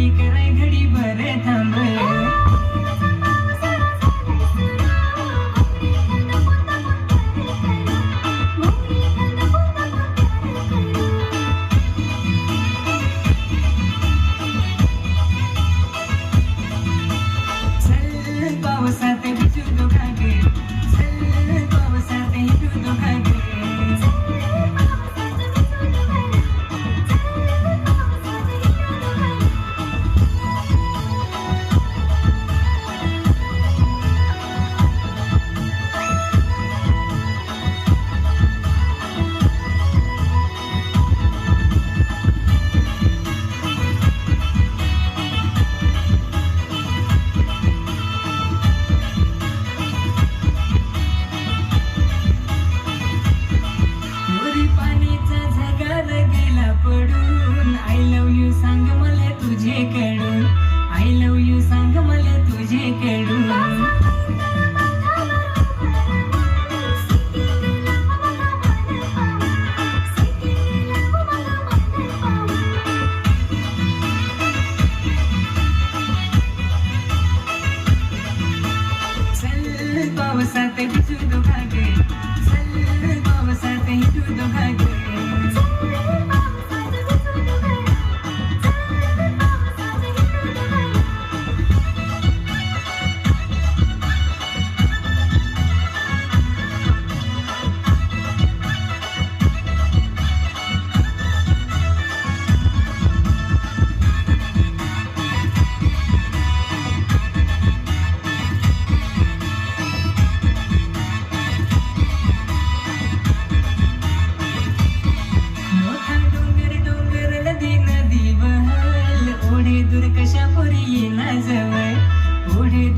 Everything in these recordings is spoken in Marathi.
you Oh, Santa, be to the back.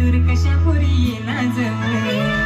दूर कशा पुरी येना जवळ?